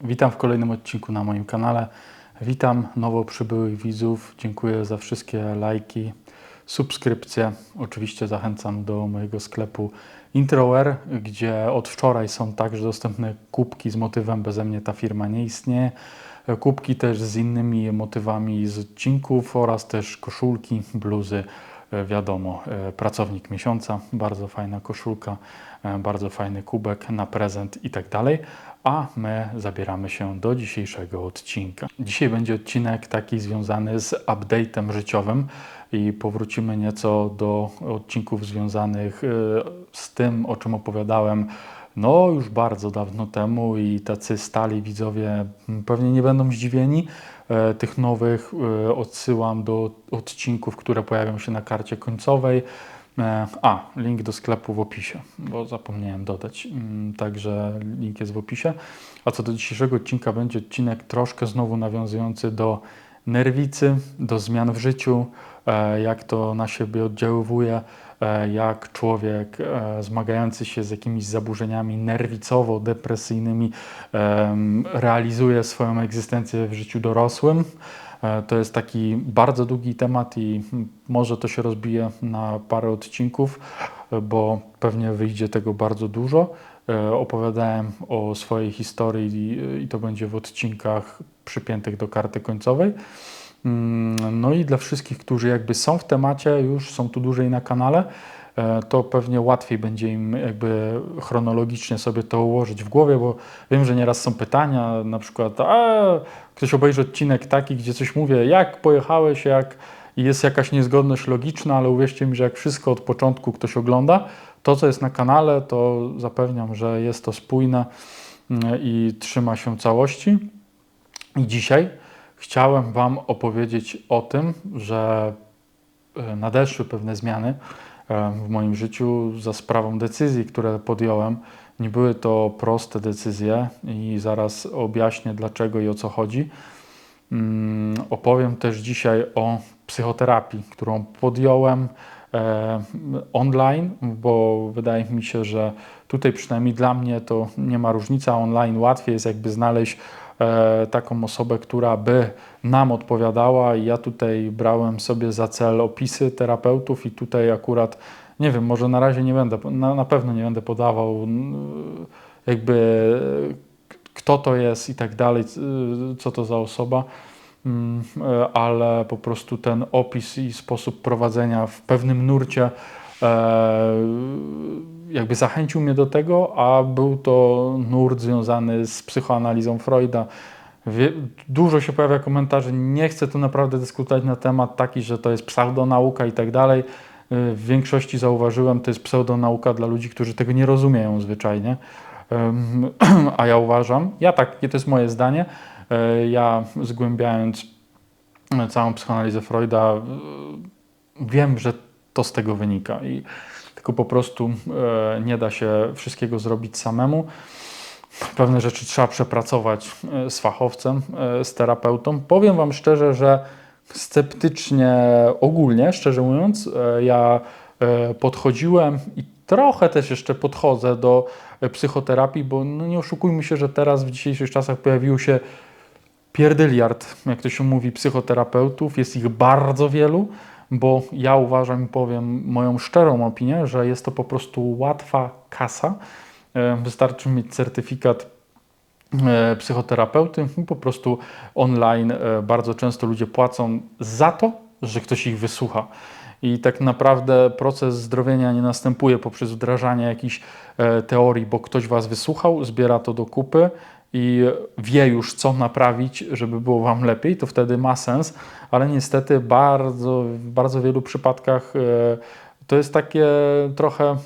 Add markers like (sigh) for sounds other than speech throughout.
Witam w kolejnym odcinku na moim kanale. Witam nowo przybyłych widzów. Dziękuję za wszystkie lajki, subskrypcje. Oczywiście zachęcam do mojego sklepu Introwear, gdzie od wczoraj są także dostępne kubki z motywem Beze mnie ta firma nie istnieje. Kubki też z innymi motywami z odcinków oraz też koszulki, bluzy. E, Wiadomo, e, pracownik miesiąca, bardzo fajna koszulka, e, bardzo fajny kubek na prezent i tak dalej. A my zabieramy się do dzisiejszego odcinka. Dzisiaj będzie odcinek taki związany z update'em życiowym i powrócimy nieco do odcinków związanych z tym, o czym opowiadałem no już bardzo dawno temu i tacy stali widzowie m, pewnie nie będą zdziwieni. E, Tych nowych e, odsyłam do odcinków, które pojawią się na karcie końcowej. E, A, link do sklepu w opisie, bo zapomniałem dodać. Mm, Także link jest w opisie. A co do dzisiejszego odcinka, będzie odcinek troszkę znowu nawiązujący do nerwicy, do zmian w życiu, jak to na siebie oddziaływuje, jak człowiek e, zmagający się z jakimiś zaburzeniami nerwicowo-depresyjnymi realizuje swoją egzystencję w życiu dorosłym. E, To jest taki bardzo długi temat i może to się rozbije na parę odcinków, e, bo pewnie wyjdzie tego bardzo dużo. E, Opowiadałem o swojej historii i to będzie w odcinkach przypiętych do karty końcowej. Mm, No i dla wszystkich, którzy jakby są w temacie, już są tu dłużej na kanale, e, to pewnie łatwiej będzie im jakby chronologicznie sobie to ułożyć w głowie, bo wiem, że nieraz są pytania, na przykład a ktoś obejrzy odcinek taki, gdzie coś mówię, jak pojechałeś, jak jest jakaś niezgodność logiczna, ale uwierzcie mi, że jak wszystko od początku ktoś ogląda, to co jest na kanale, to zapewniam, że jest to spójne mm, i trzyma się całości. I dzisiaj chciałem Wam opowiedzieć o tym, że e, nadeszły pewne zmiany e, w moim życiu za sprawą decyzji, które podjąłem. Nie były to proste decyzje i zaraz objaśnię dlaczego i o co chodzi. Mm, Opowiem też dzisiaj o psychoterapii, którą podjąłem e, online, bo wydaje mi się, że tutaj przynajmniej dla mnie to nie ma różnicy. Online łatwiej jest jakby znaleźć taką osobę, która by nam odpowiadała. I ja tutaj brałem sobie za cel opisy terapeutów i tutaj akurat nie wiem, może na razie nie będę, na, na pewno nie będę podawał jakby kto to jest i tak dalej, co to za osoba, Mm, e, ale po prostu ten opis i sposób prowadzenia w pewnym nurcie e, jakby zachęcił mnie do tego, a był to nurt związany z psychoanalizą Freuda. Wie, dużo się pojawia komentarzy, nie chcę tu naprawdę dyskutować na temat taki, że to jest pseudonauka i tak dalej. W większości zauważyłem, to jest pseudonauka dla ludzi, którzy tego nie rozumieją zwyczajnie. (clears throat) A ja uważam, ja tak, to jest moje zdanie, y, ja zgłębiając całą psychoanalizę Freuda, y, wiem, że to z tego wynika i tylko po prostu e, nie da się wszystkiego zrobić samemu. Pewne rzeczy trzeba przepracować e, z fachowcem, e, z terapeutą. Powiem Wam szczerze, że sceptycznie ogólnie, szczerze mówiąc, ja podchodziłem i trochę też jeszcze podchodzę do psychoterapii, bo no nie oszukujmy się, że teraz w dzisiejszych czasach pojawił się pierdyliard, jak to się mówi, psychoterapeutów. Jest ich bardzo wielu, bo ja uważam i powiem moją szczerą opinię, że jest to po prostu łatwa kasa. E, Wystarczy mieć certyfikat e, psychoterapeuty i po prostu online e, bardzo często ludzie płacą za to, że ktoś ich wysłucha. I tak naprawdę proces zdrowienia nie następuje poprzez wdrażanie jakichś teorii, bo ktoś Was wysłuchał, zbiera to do kupy i wie już, co naprawić, żeby było Wam lepiej, to wtedy ma sens, ale niestety bardzo, w bardzo wielu przypadkach e, to jest takie trochę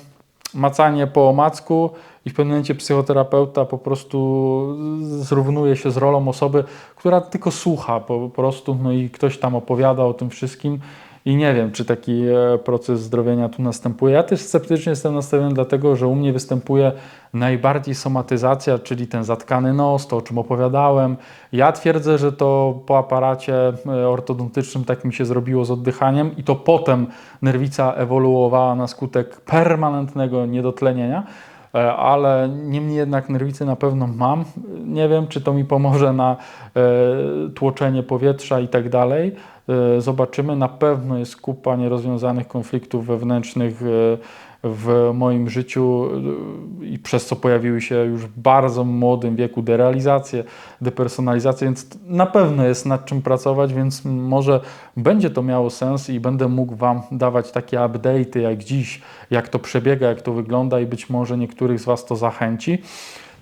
macanie po omacku i w pewnym momencie psychoterapeuta po prostu zrównuje się z rolą osoby, która tylko słucha po prostu, no i ktoś tam opowiada o tym wszystkim i nie wiem, czy taki e, proces zdrowienia tu następuje. Ja też sceptycznie jestem nastawiony dlatego, że u mnie występuje najbardziej somatyzacja, czyli ten zatkany nos, to o czym opowiadałem. Ja twierdzę, że to po aparacie e, ortodontycznym tak mi się zrobiło z oddychaniem i to potem nerwica ewoluowała na skutek permanentnego niedotlenienia. E, ale niemniej jednak nerwice na pewno mam. Nie wiem, czy to mi pomoże na e, tłoczenie powietrza i tak dalej. E, Zobaczymy. Na pewno jest kupa nierozwiązanych konfliktów wewnętrznych w moim życiu e, i przez co pojawiły się już w bardzo młodym wieku derealizacje, depersonalizacje, więc na pewno jest nad czym pracować, więc może będzie to miało sens i będę mógł Wam dawać takie update'y jak dziś, jak to przebiega, jak to wygląda i być może niektórych z Was to zachęci.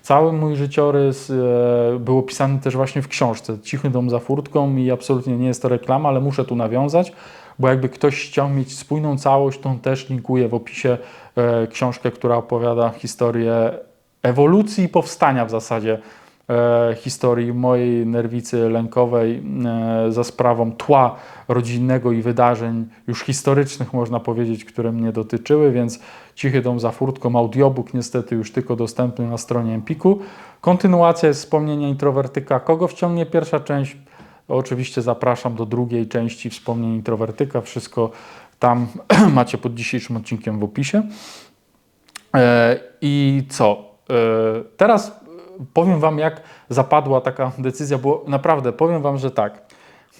Cały mój życiorys e, był opisany też właśnie w książce Cichy dom za furtką i absolutnie nie jest to reklama, ale muszę tu nawiązać, bo jakby ktoś chciał mieć spójną całość, to też linkuje w opisie e, książkę, która opowiada historię ewolucji i powstania w zasadzie e, historii mojej nerwicy lękowej e, za sprawą tła rodzinnego i wydarzeń już historycznych, można powiedzieć, które mnie dotyczyły, więc Cichy Dom za furtką, audiobook niestety już tylko dostępny na stronie Empiku. Kontynuacja jest wspomnienia introwertyka. Kogo wciągnie pierwsza część? Oczywiście zapraszam do drugiej części wspomnień introwertyka. Wszystko tam (clears throat) macie pod dzisiejszym odcinkiem w opisie. E, I co? E, Teraz powiem Wam, jak zapadła taka decyzja, bo naprawdę powiem Wam, że tak.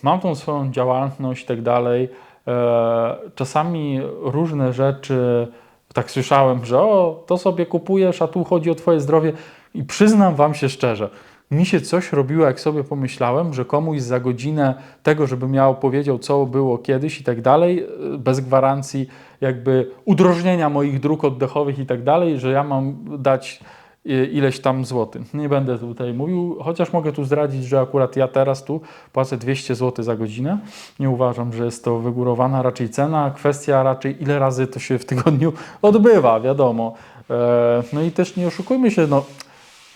Mam tą swoją działalność i tak dalej. E, Czasami różne rzeczy, tak słyszałem, że o, to sobie kupujesz, a tu chodzi o Twoje zdrowie. I przyznam Wam się szczerze, mi się coś robiło, jak sobie pomyślałem, że komuś za godzinę tego, żeby miał powiedział, co było kiedyś i tak dalej, e, bez gwarancji jakby udrożnienia moich dróg oddechowych i tak dalej, że ja mam dać e, ileś tam złotych. Nie będę tutaj mówił, chociaż mogę tu zdradzić, że akurat ja teraz tu płacę 200 zł za godzinę. Nie uważam, że jest to wygórowana raczej cena, kwestia raczej ile razy to się w tygodniu (laughs) odbywa, wiadomo. E, No i też nie oszukujmy się, no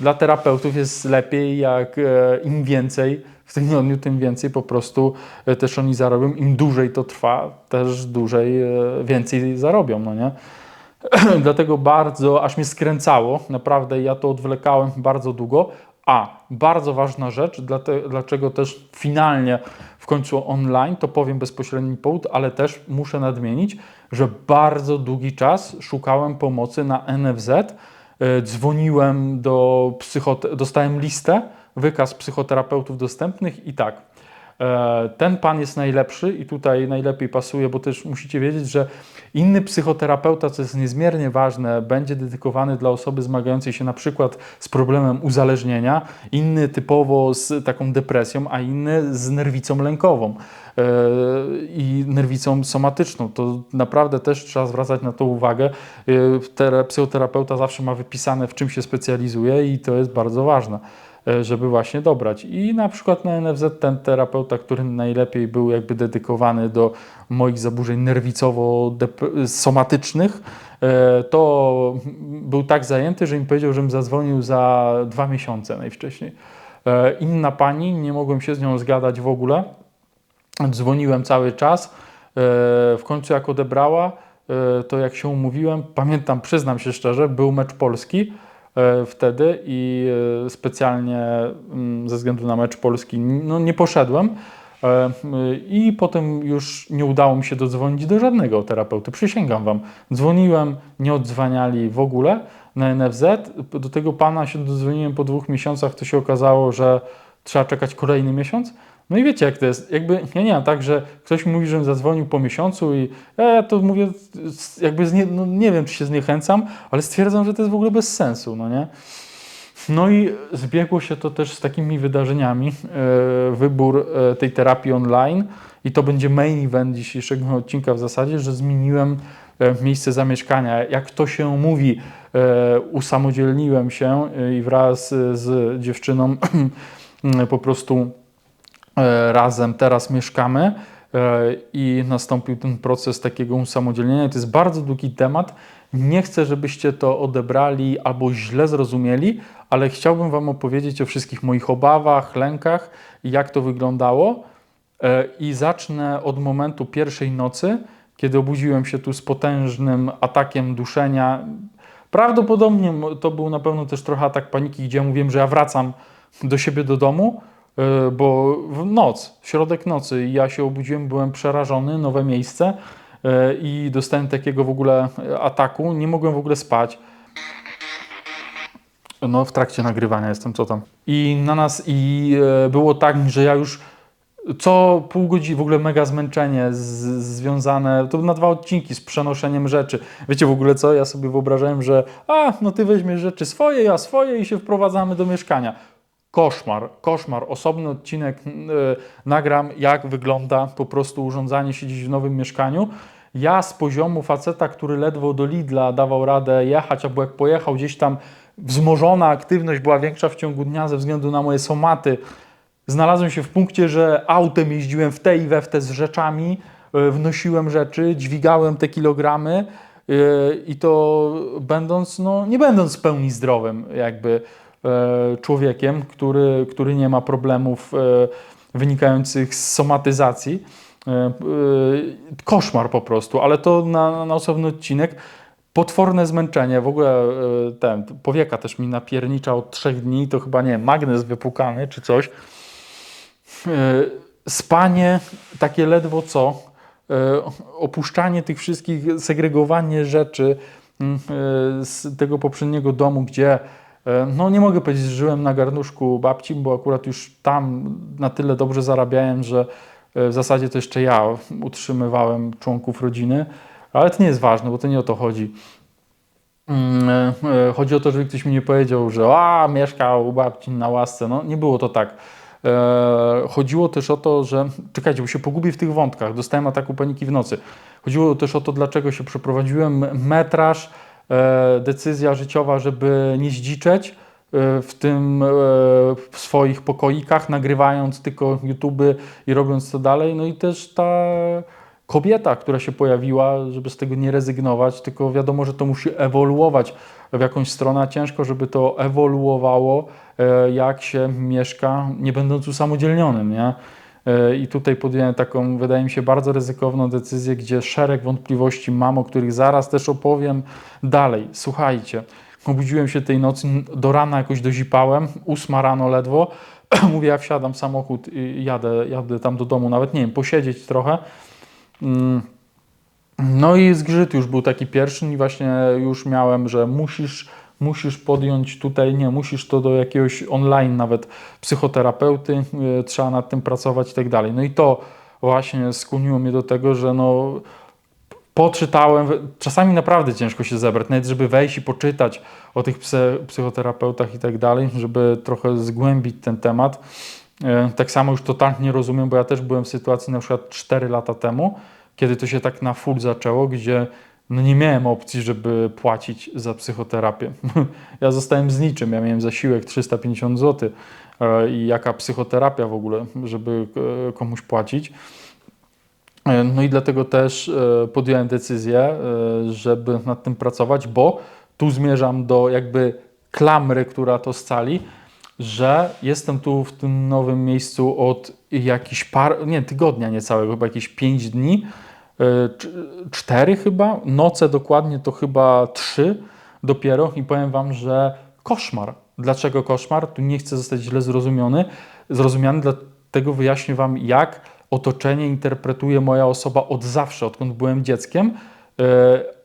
dla terapeutów jest lepiej, jak e, im więcej w tygodniu, tym więcej po prostu e, też oni zarobią. Im dłużej to trwa, też dłużej e, więcej zarobią, no nie? (clears throat) Dlatego bardzo, aż mnie skręcało, naprawdę ja to odwlekałem bardzo długo. A, bardzo ważna rzecz, dlaczego też finalnie w końcu online, to powiem bezpośredni powód, ale też muszę nadmienić, że bardzo długi czas szukałem pomocy na NFZ, dzwoniłem do psychot... dostałem listę, wykaz psychoterapeutów dostępnych i tak. E, Ten pan jest najlepszy i tutaj najlepiej pasuje, bo też musicie wiedzieć, że inny psychoterapeuta, co jest niezmiernie ważne, będzie dedykowany dla osoby zmagającej się na przykład z problemem uzależnienia, inny typowo z taką depresją, a inny z nerwicą lękową e, i nerwicą somatyczną. To naprawdę też trzeba zwracać na to uwagę. E, Psychoterapeuta zawsze ma wypisane, w czym się specjalizuje i to jest bardzo ważne żeby właśnie dobrać. I na przykład na NFZ ten terapeuta, który najlepiej był jakby dedykowany do moich zaburzeń nerwicowo-somatycznych, e, to był tak zajęty, że mi powiedział, żebym zadzwonił za dwa miesiące najwcześniej. E, Inna pani, nie mogłem się z nią zgadać w ogóle. Dzwoniłem cały czas. E, W końcu jak odebrała, e, to jak się umówiłem, pamiętam, przyznam się szczerze, był mecz Polski e, wtedy i e, specjalnie mm, ze względu na mecz Polski no, nie poszedłem. E, I potem już nie udało mi się dodzwonić do żadnego terapeuty. Przysięgam Wam. Dzwoniłem, nie odzwaniali w ogóle na NFZ. Do tego pana się dodzwoniłem po dwóch miesiącach. To się okazało, że trzeba czekać kolejny miesiąc. No i wiecie jak to jest. Jakby ja nie mam tak, że ktoś mi mówi, żebym zadzwonił po miesiącu i ja to mówię, jakby znie, no nie wiem, czy się zniechęcam, ale stwierdzam, że to jest w ogóle bez sensu, no nie? No i zbiegło się to też z takimi wydarzeniami. E, wybór e, tej terapii online i to będzie main event dzisiejszego odcinka w zasadzie, że zmieniłem e, miejsce zamieszkania. Jak to się mówi, e, usamodzielniłem się e, i wraz e, z dziewczyną (clears throat) po prostu e, razem teraz mieszkamy e, i nastąpił ten proces takiego usamodzielnienia. To jest bardzo długi temat. Nie chcę, żebyście to odebrali albo źle zrozumieli, ale chciałbym Wam opowiedzieć o wszystkich moich obawach, lękach jak to wyglądało. E, I zacznę od momentu pierwszej nocy, kiedy obudziłem się tu z potężnym atakiem duszenia. Prawdopodobnie to był na pewno też trochę atak paniki, gdzie ja mówiłem, że ja wracam do siebie do domu, e, bo w noc, w środek nocy ja się obudziłem, byłem przerażony, nowe miejsce e, i dostałem takiego w ogóle e, ataku, nie mogłem w ogóle spać. No, w trakcie nagrywania jestem, co tam. I na nas i e, było tak, że ja już co pół godziny, w ogóle mega zmęczenie z, związane, to na dwa odcinki z przenoszeniem rzeczy. Wiecie w ogóle co? Ja sobie wyobrażałem, że a, no ty weźmiesz rzeczy swoje, ja swoje i się wprowadzamy do mieszkania. Koszmar, koszmar. Osobny odcinek y, nagram, jak wygląda po prostu urządzanie się w nowym mieszkaniu. Ja z poziomu faceta, który ledwo do Lidla dawał radę jechać, albo jak pojechał gdzieś tam, wzmożona aktywność była większa w ciągu dnia ze względu na moje somaty. Znalazłem się w punkcie, że autem jeździłem w te i we w te z rzeczami, y, wnosiłem rzeczy, dźwigałem te kilogramy y, i to będąc, no nie będąc w pełni zdrowym jakby e, człowiekiem, który, który nie ma problemów e, wynikających z somatyzacji. E, e, Koszmar po prostu, ale to na, na osobny odcinek. Potworne zmęczenie, w ogóle e, ten, powieka też mi napiernicza od trzech dni, to chyba nie magnes wypukany czy coś. E, Spanie takie ledwo co, e, opuszczanie tych wszystkich, segregowanie rzeczy mm, e, z tego poprzedniego domu, gdzie e, no nie mogę powiedzieć, że żyłem na garnuszku babci, bo akurat już tam na tyle dobrze zarabiałem, że e, w zasadzie to jeszcze ja utrzymywałem członków rodziny, ale to nie jest ważne, bo to nie o to chodzi. Mm, e, e, Chodzi o to, żeby ktoś mi nie powiedział, że a, mieszkał u babci na łasce. No nie było to tak. E, Chodziło też o to, że czekajcie, bo się pogubię w tych wątkach. Dostałem ataku paniki w nocy. Chodziło też o to, dlaczego się przeprowadziłem. Metraż, e, decyzja życiowa, żeby nie zdziczeć e, w tym e, w swoich pokoikach, nagrywając tylko YouTube i robiąc to dalej. No i też ta kobieta, która się pojawiła, żeby z tego nie rezygnować, tylko wiadomo, że to musi ewoluować w jakąś stronę, ciężko, żeby to ewoluowało, e, jak się mieszka, nie będąc usamodzielnionym, nie? E, I tutaj podjąłem taką, wydaje mi się, bardzo ryzykowną decyzję, gdzie szereg wątpliwości mam, o których zaraz też opowiem dalej. Słuchajcie, obudziłem się tej nocy, do rana jakoś dozipałem, ósma rano ledwo, (clears throat) mówię, ja wsiadam w samochód i jadę, jadę tam do domu, nawet nie wiem, posiedzieć trochę. Mm. No i zgrzyt już był taki pierwszy i właśnie już miałem, że musisz, musisz podjąć tutaj, nie, musisz to do jakiegoś online nawet psychoterapeuty, y, trzeba nad tym pracować i tak dalej. No i to właśnie skłoniło mnie do tego, że no poczytałem, czasami naprawdę ciężko się zebrać, nawet żeby wejść i poczytać o tych psy, psychoterapeutach i tak dalej, żeby trochę zgłębić ten temat. E, Tak samo już totalnie nie rozumiem, bo ja też byłem w sytuacji na przykład 4 lata temu, kiedy to się tak na full zaczęło, gdzie no nie miałem opcji, żeby płacić za psychoterapię. (laughs) Ja zostałem z niczym, ja miałem zasiłek 350 zł e, i jaka psychoterapia w ogóle, żeby e, komuś płacić. E, No i dlatego też podjąłem decyzję, żeby nad tym pracować, bo tu zmierzam do jakby klamry, która to scali, że jestem tu w tym nowym miejscu od jakichś par, nie, tygodnia niecałego, chyba jakieś 5 dni, cztery chyba, noce dokładnie to chyba trzy dopiero i powiem Wam, że koszmar. Dlaczego koszmar? Tu nie chcę zostać źle zrozumiony, zrozumiany, dlatego wyjaśnię Wam, jak otoczenie interpretuje moja osoba od zawsze, odkąd byłem dzieckiem, e,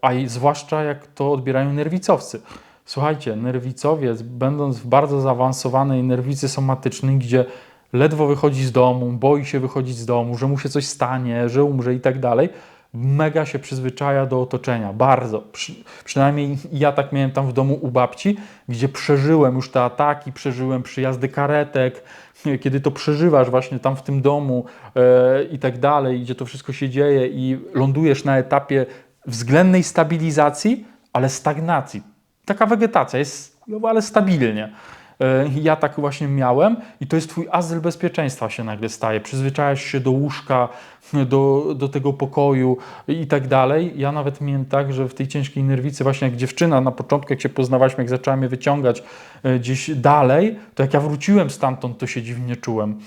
a zwłaszcza jak to odbierają nerwicowcy. Słuchajcie, nerwicowiec, będąc w bardzo zaawansowanej nerwicy somatycznej, gdzie ledwo wychodzi z domu, boi się wychodzić z domu, że mu się coś stanie, że umrze i tak dalej, mega się przyzwyczaja do otoczenia, bardzo. Przy, przynajmniej ja tak miałem tam w domu u babci, gdzie przeżyłem już te ataki, przeżyłem przyjazdy karetek, (laughs) kiedy to przeżywasz właśnie tam w tym domu e, i tak dalej, gdzie to wszystko się dzieje i lądujesz na etapie względnej stabilizacji, ale stagnacji. Taka wegetacja jest, no, ale stabilnie. E, Ja tak właśnie miałem i to jest twój azyl bezpieczeństwa się nagle staje. Przyzwyczajasz się do łóżka, do, do tego pokoju i tak dalej. Ja nawet miałem tak, że w tej ciężkiej nerwicy, właśnie jak dziewczyna na początku, jak się poznawaliśmy, jak zaczęła mnie wyciągać e, gdzieś dalej, to jak ja wróciłem stamtąd, to się dziwnie czułem.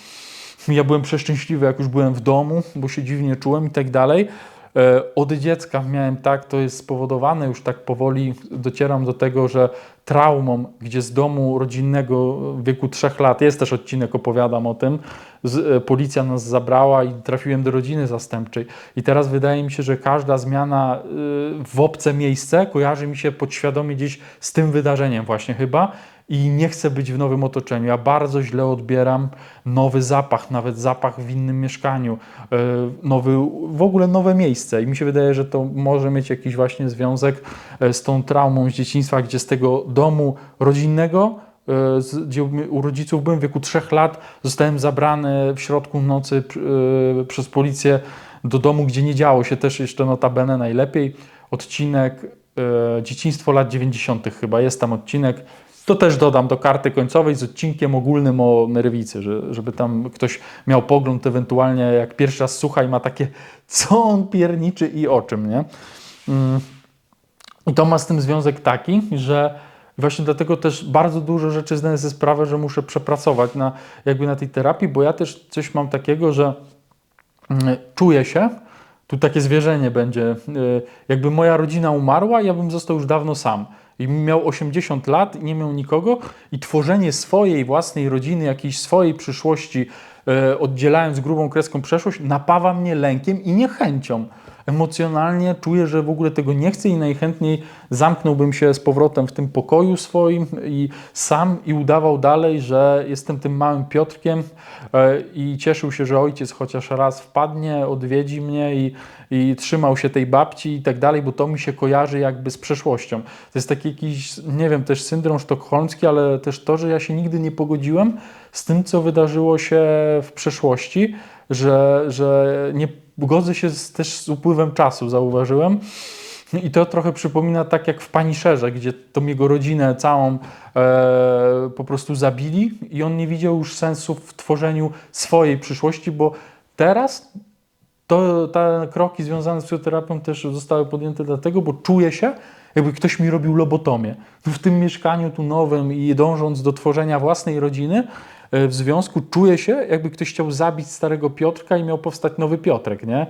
Ja byłem przeszczęśliwy, jak już byłem w domu, bo się dziwnie czułem i tak dalej. E, Od dziecka miałem tak, to jest spowodowane, już tak powoli docieram do tego, że traumą, gdzie z domu rodzinnego w wieku trzech lat, jest też odcinek, opowiadam o tym, z, e, policja nas zabrała i trafiłem do rodziny zastępczej. I teraz wydaje mi się, że każda zmiana y, w obce miejsce kojarzy mi się podświadomie gdzieś z tym wydarzeniem właśnie chyba. I nie chcę być w nowym otoczeniu. Ja bardzo źle odbieram nowy zapach, nawet zapach w innym mieszkaniu, e, nowy, w ogóle nowe miejsce. I mi się wydaje, że to może mieć jakiś właśnie związek e, z tą traumą z dzieciństwa, gdzie z tego domu rodzinnego e, gdzie u rodziców byłem w wieku trzech lat, zostałem zabrany w środku nocy przez policję do domu, gdzie nie działo się też jeszcze notabene najlepiej. Odcinek Dzieciństwo lat 90. chyba jest tam odcinek. To też dodam do karty końcowej z odcinkiem ogólnym o nerwicy, że, żeby tam ktoś miał pogląd ewentualnie jak pierwszy raz słucha i ma takie co on pierniczy i o czym, nie? Mm. I to ma z tym związek taki, że właśnie dlatego też bardzo dużo rzeczy zdaję sobie sprawę, że muszę przepracować na, jakby na tej terapii, bo ja też coś mam takiego, że mm, czuję się, tu takie zwierzenie będzie, y, jakby moja rodzina umarła, ja bym został już dawno sam. I miał 80 lat, i nie miał nikogo i tworzenie swojej własnej rodziny, jakiejś swojej przyszłości, e, oddzielając grubą kreską przeszłość, napawa mnie lękiem i niechęcią. Emocjonalnie czuję, że w ogóle tego nie chcę i najchętniej zamknąłbym się z powrotem w tym pokoju swoim i sam i udawał dalej, że jestem tym małym Piotrkiem e, i cieszył się, że ojciec chociaż raz wpadnie, odwiedzi mnie i, i trzymał się tej babci i tak dalej, bo to mi się kojarzy jakby z przeszłością. To jest taki jakiś, nie wiem, też syndrom sztokholmski, ale też to, że ja się nigdy nie pogodziłem z tym, co wydarzyło się w przeszłości, że, że nie godzę się z, też z upływem czasu, zauważyłem. I to trochę przypomina tak jak w Paniszerze, gdzie tą jego rodzinę całą e, po prostu zabili i on nie widział już sensu w tworzeniu swojej przyszłości, bo teraz to te kroki związane z psychoterapią też zostały podjęte dlatego, bo czuję się, jakby ktoś mi robił lobotomię. W tym mieszkaniu tu nowym i dążąc do tworzenia własnej rodziny, w związku czuję się, jakby ktoś chciał zabić starego Piotrka i miał powstać nowy Piotrek, nie?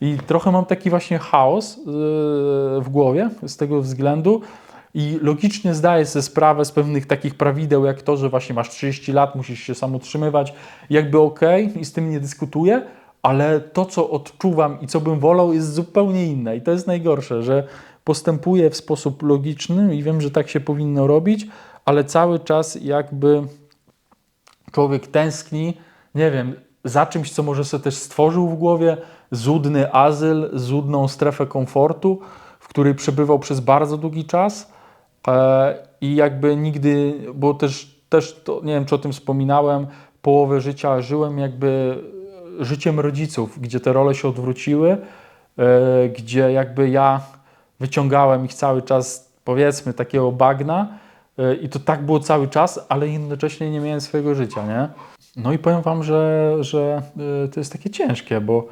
I trochę mam taki właśnie chaos yy, w głowie z tego względu. I logicznie zdaję sobie sprawę z pewnych takich prawideł, jak to, że właśnie masz 30 lat, musisz się sam utrzymywać, jakby okej i z tym nie dyskutuję, ale to, co odczuwam i co bym wolał, jest zupełnie inne. I to jest najgorsze, że postępuję w sposób logiczny i wiem, że tak się powinno robić, ale cały czas jakby człowiek tęskni, nie wiem, za czymś, co może sobie też stworzył w głowie, zudny azyl, zudną strefę komfortu, w której przebywał przez bardzo długi czas e, i jakby nigdy, bo też, też to, nie wiem, czy o tym wspominałem, połowę życia żyłem jakby życiem rodziców, gdzie te role się odwróciły, e, gdzie jakby ja wyciągałem ich cały czas, powiedzmy, takiego bagna e, i to tak było cały czas, ale jednocześnie nie miałem swojego życia, nie? No i powiem Wam, że, że e, to jest takie ciężkie, bo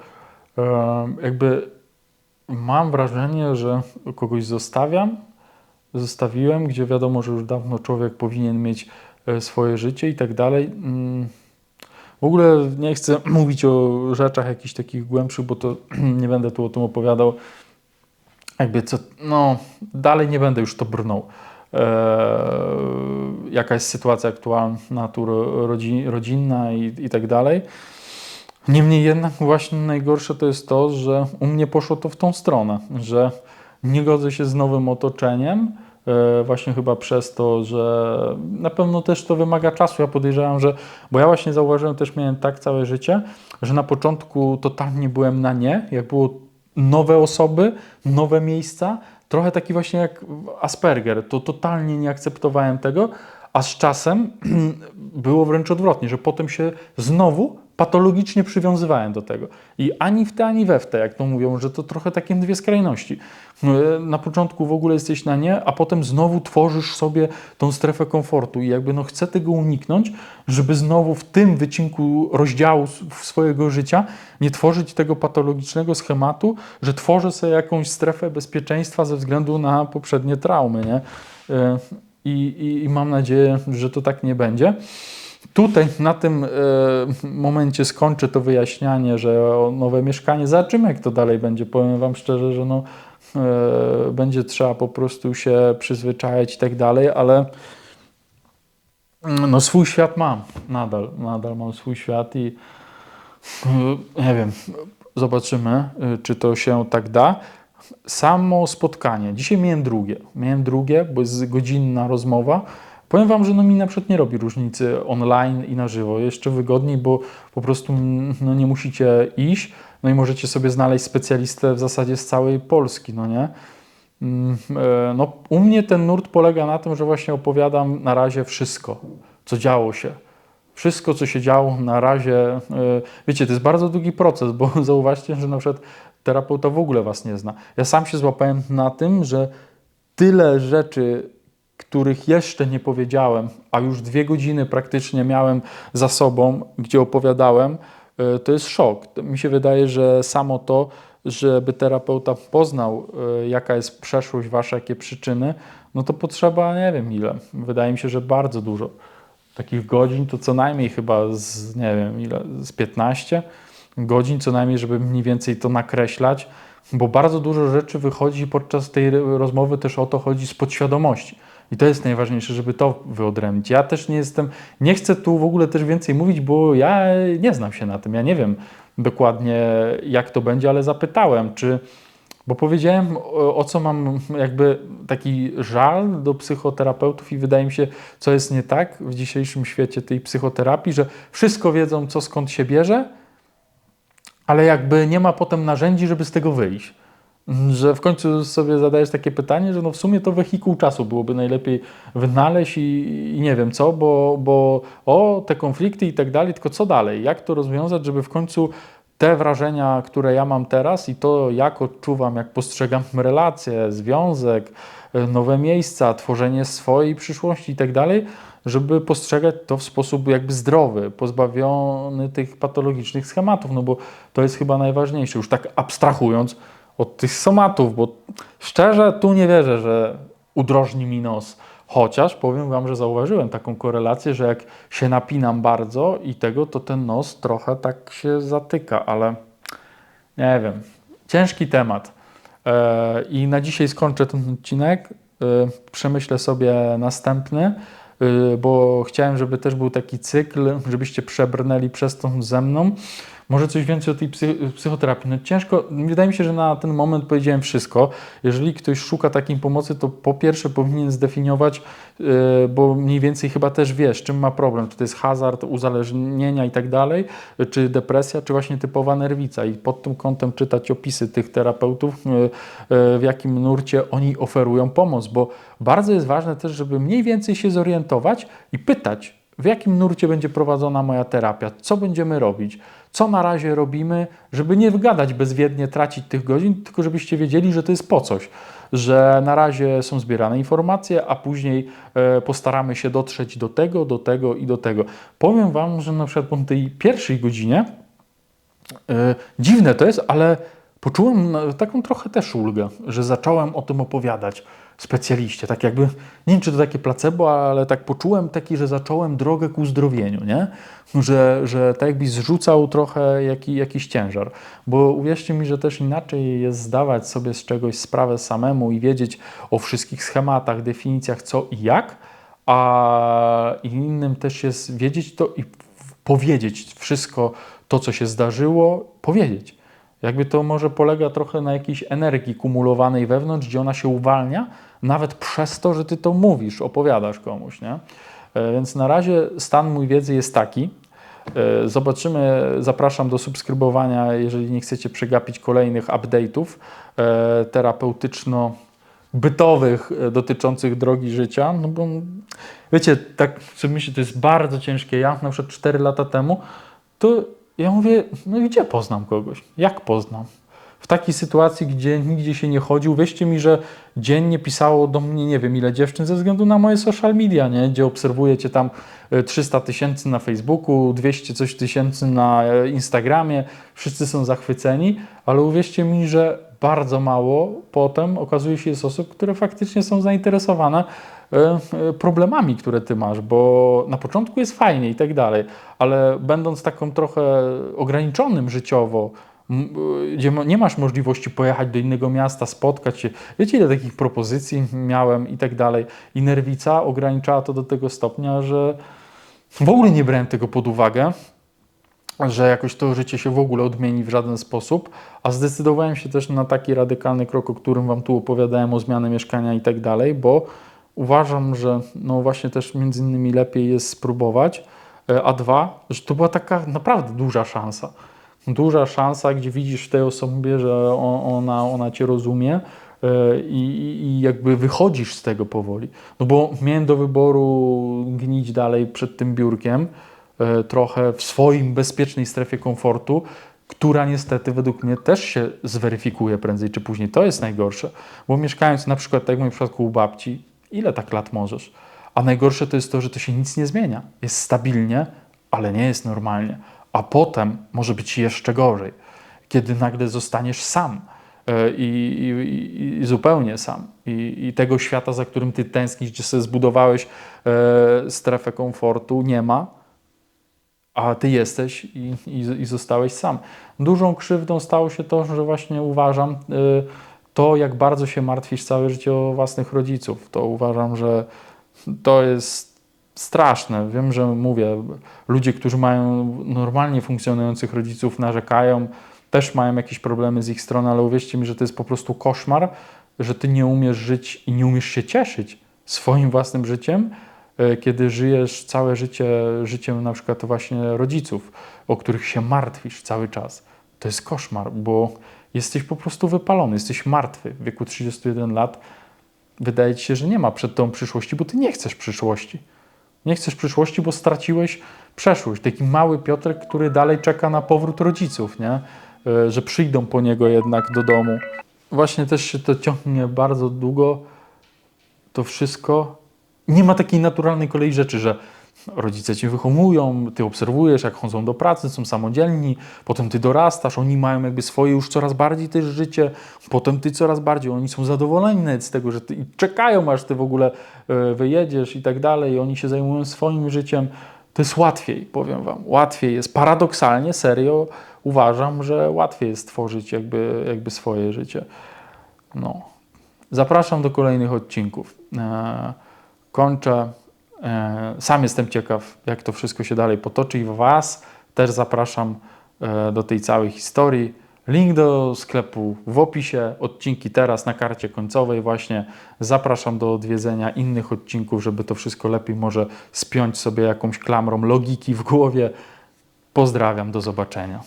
e, jakby mam wrażenie, że kogoś zostawiam, zostawiłem, gdzie wiadomo, że już dawno człowiek powinien mieć e, swoje życie i tak dalej. Mm, W ogóle nie chcę (clears throat) mówić o rzeczach jakichś takich głębszych, bo to (clears throat) nie będę tu o tym opowiadał. Jakby co, no, dalej nie będę już to brnął. Eee, jaka jest sytuacja aktualna, tu ro- rodzi, rodzinna i, i tak dalej. Niemniej jednak właśnie najgorsze to jest to, że u mnie poszło to w tą stronę, że nie godzę się z nowym otoczeniem, e, właśnie chyba przez to, że na pewno też to wymaga czasu. Ja podejrzewam, że, bo ja właśnie zauważyłem, też miałem tak całe życie, że na początku totalnie byłem na nie, jak było nowe osoby, nowe miejsca, trochę taki właśnie jak Asperger, to totalnie nie akceptowałem tego, a z czasem (clears throat) było wręcz odwrotnie, że potem się znowu patologicznie przywiązywałem do tego. I ani w te, ani we w te, jak to mówią, że to trochę takie dwie skrajności. E, Na początku w ogóle jesteś na nie, a potem znowu tworzysz sobie tą strefę komfortu i jakby no chcę tego uniknąć, żeby znowu w tym wycinku rozdziału swojego życia nie tworzyć tego patologicznego schematu, że tworzę sobie jakąś strefę bezpieczeństwa ze względu na poprzednie traumy, nie? E, I, i, i mam nadzieję, że to tak nie będzie. Tutaj na tym e, momencie skończę to wyjaśnianie, że o nowe mieszkanie. Zobaczymy, jak to dalej będzie. Powiem Wam szczerze, że no, e, będzie trzeba po prostu się przyzwyczaić i tak dalej, ale mm, no, swój świat mam nadal. Nadal mam swój świat i e, nie wiem, zobaczymy, czy to się tak da. Samo spotkanie. Dzisiaj miałem drugie. Miałem drugie, bo jest godzinna rozmowa Powiem Wam, że no mi na przykład nie robi różnicy online i na żywo. Jeszcze wygodniej, bo po prostu mm, no, nie musicie iść, no i możecie sobie znaleźć specjalistę w zasadzie z całej Polski, no nie? Mm, e, No, u mnie ten nurt polega na tym, że właśnie opowiadam na razie wszystko, co działo się. Wszystko, co się działo na razie, e, wiecie, to jest bardzo długi proces, bo (laughs) zauważcie, że na przykład terapeuta w ogóle Was nie zna. Ja sam się złapałem na tym, że tyle rzeczy, których jeszcze nie powiedziałem, a już dwie godziny praktycznie miałem za sobą, gdzie opowiadałem, e, to jest szok. Mi się wydaje, że samo to, żeby terapeuta poznał, e, jaka jest przeszłość wasza, jakie przyczyny, no to potrzeba nie wiem ile. Wydaje mi się, że bardzo dużo. Takich godzin to co najmniej chyba z nie wiem ile, z 15 godzin co najmniej, żeby mniej więcej to nakreślać, bo bardzo dużo rzeczy wychodzi podczas tej rozmowy też o to chodzi z podświadomości. I to jest najważniejsze, żeby to wyodrębnić. Ja też nie jestem, nie chcę tu w ogóle też więcej mówić, bo ja nie znam się na tym. Ja nie wiem dokładnie, jak to będzie, ale zapytałem, czy. Bo powiedziałem, o, co mam jakby taki żal do psychoterapeutów, i wydaje mi się, co jest nie tak w dzisiejszym świecie tej psychoterapii, że wszystko wiedzą, co skąd się bierze, ale jakby nie ma potem narzędzi, żeby z tego wyjść. Że w końcu sobie zadajesz takie pytanie, że no w sumie to wehikuł czasu byłoby najlepiej wynaleźć i, i nie wiem co, bo, bo o, te konflikty i tak dalej, tylko co dalej? Jak to rozwiązać, żeby w końcu te wrażenia, które ja mam teraz i to, jak odczuwam, jak postrzegam (laughs) relacje, związek, nowe miejsca, tworzenie swojej przyszłości i tak dalej, żeby postrzegać to w sposób jakby zdrowy, pozbawiony tych patologicznych schematów, no bo to jest chyba najważniejsze, już tak abstrahując od tych somatów, bo szczerze tu nie wierzę, że udrożni mi nos. Chociaż powiem Wam, że zauważyłem taką korelację, że jak się napinam bardzo i tego, to ten nos trochę tak się zatyka, ale nie wiem. Ciężki temat. E, I na dzisiaj skończę ten odcinek. E, Przemyślę sobie następny, e, bo chciałem, żeby też był taki cykl, żebyście przebrnęli przez tą ze mną. Może coś więcej o tej psy psychoterapii. No ciężko, wydaje mi się, że na ten moment powiedziałem wszystko. Jeżeli ktoś szuka takiej pomocy, to po pierwsze powinien zdefiniować, yy, bo mniej więcej chyba też wie, z czym ma problem. Czy to jest hazard, uzależnienia i tak dalej, czy depresja, czy właśnie typowa nerwica. I pod tym kątem czytać opisy tych terapeutów, yy, yy, w jakim nurcie oni oferują pomoc, bo bardzo jest ważne też, żeby mniej więcej się zorientować i pytać, w jakim nurcie będzie prowadzona moja terapia, co będziemy robić, co na razie robimy, żeby nie wygadać bezwiednie, tracić tych godzin, tylko żebyście wiedzieli, że to jest po coś, że na razie są zbierane informacje, a później e, postaramy się dotrzeć do tego, do tego i do tego. Powiem Wam, że na przykład po tej pierwszej godzinie, e, dziwne to jest, ale poczułem taką trochę też ulgę, że zacząłem o tym opowiadać specjaliście. Tak jakby, nie wiem czy to takie placebo, ale tak poczułem taki, że zacząłem drogę ku uzdrowieniu, nie? Że, że tak jakbyś zrzucał trochę jaki, jakiś ciężar. Bo uwierzcie mi, że też inaczej jest zdawać sobie z czegoś sprawę samemu i wiedzieć o wszystkich schematach, definicjach co i jak, a innym też jest wiedzieć to i powiedzieć wszystko to, co się zdarzyło, powiedzieć. Jakby to może polega trochę na jakiejś energii kumulowanej wewnątrz, gdzie ona się uwalnia, nawet przez to, że ty to mówisz, opowiadasz komuś. Nie? E, więc na razie stan mój wiedzy jest taki. E, zobaczymy, zapraszam do subskrybowania, jeżeli nie chcecie przegapić kolejnych update'ów e, terapeutyczno-bytowych dotyczących drogi życia. No bo wiecie, tak myślę, to jest bardzo ciężkie. Ja na przykład 4 lata temu, to ja mówię, no gdzie poznam kogoś? Jak poznam? W takiej sytuacji, gdzie nigdzie się nie chodził, wierzcie mi, że dziennie pisało do mnie nie wiem ile dziewczyn ze względu na moje social media, nie? gdzie obserwujecie tam 300 e, tysięcy na Facebooku, 200 coś tysięcy na e, Instagramie, wszyscy są zachwyceni, ale uwierzcie mi, że bardzo mało potem okazuje się jest osób, które faktycznie są zainteresowane problemami, które ty masz, bo na początku jest fajnie i tak dalej, ale będąc taką trochę ograniczonym życiowo, e, gdzie nie masz możliwości pojechać do innego miasta, spotkać się. Wiecie, ile takich propozycji miałem i tak dalej. I nerwica ograniczała to do tego stopnia, że w ogóle nie brałem tego pod uwagę, że jakoś to życie się w ogóle odmieni w żaden sposób, a zdecydowałem się też na taki radykalny krok, o którym Wam tu opowiadałem, o zmianę mieszkania i tak dalej, bo uważam, że no właśnie też między innymi lepiej jest spróbować, e, a dwa, że to była taka naprawdę duża szansa. Duża szansa, gdzie widzisz w tej osobie, że on, ona, ona cię rozumie e, i, i jakby wychodzisz z tego powoli. No bo miałem do wyboru gnić dalej przed tym biurkiem, e, trochę w swoim bezpiecznej strefie komfortu, która niestety według mnie też się zweryfikuje prędzej czy później. To jest najgorsze, bo mieszkając na przykład, tak jak w moim przypadku u babci, ile tak lat możesz? A najgorsze to jest to, że to się nic nie zmienia. Jest stabilnie, ale nie jest normalnie. A potem może być jeszcze gorzej, kiedy nagle zostaniesz sam e, i, i, i zupełnie sam. I, I tego świata, za którym ty tęsknisz, gdzie sobie zbudowałeś e, strefę komfortu, nie ma a ty jesteś i, i, i zostałeś sam. Dużą krzywdą stało się to, że właśnie uważam y, to, jak bardzo się martwisz całe życie o własnych rodziców. To uważam, że to jest straszne. Wiem, że mówię, ludzie, którzy mają normalnie funkcjonujących rodziców, narzekają, też mają jakieś problemy z ich strony, ale uwierzcie mi, że to jest po prostu koszmar, że ty nie umiesz żyć i nie umiesz się cieszyć swoim własnym życiem, E, kiedy żyjesz całe życie życiem na przykład właśnie rodziców, o których się martwisz cały czas. To jest koszmar, bo jesteś po prostu wypalony, jesteś martwy w wieku 31 lat. Wydaje ci się, że nie ma przed tą przyszłości, bo ty nie chcesz przyszłości. Nie chcesz przyszłości, bo straciłeś przeszłość. Taki mały Piotr, który dalej czeka na powrót rodziców, nie? E, że przyjdą po niego jednak do domu. Właśnie też się to ciągnie bardzo długo, to wszystko, nie ma takiej naturalnej kolei rzeczy, że rodzice cię wychowują, ty obserwujesz, jak chodzą do pracy, są samodzielni, potem ty dorastasz, oni mają jakby swoje już coraz bardziej też życie, potem ty coraz bardziej, oni są zadowoleni z tego, że ty czekają, aż ty w ogóle e, wyjedziesz i tak dalej, oni się zajmują swoim życiem. To jest łatwiej, powiem wam. Łatwiej jest. Paradoksalnie, serio, uważam, że łatwiej jest tworzyć jakby, jakby swoje życie. No. Zapraszam do kolejnych odcinków. Eee, kończę. E, sam jestem ciekaw, jak to wszystko się dalej potoczy i Was też zapraszam e, do tej całej historii. Link do sklepu w opisie, odcinki teraz na karcie końcowej właśnie. Zapraszam do odwiedzenia innych odcinków, żeby to wszystko lepiej może spiąć sobie jakąś klamrą logiki w głowie. Pozdrawiam, do zobaczenia.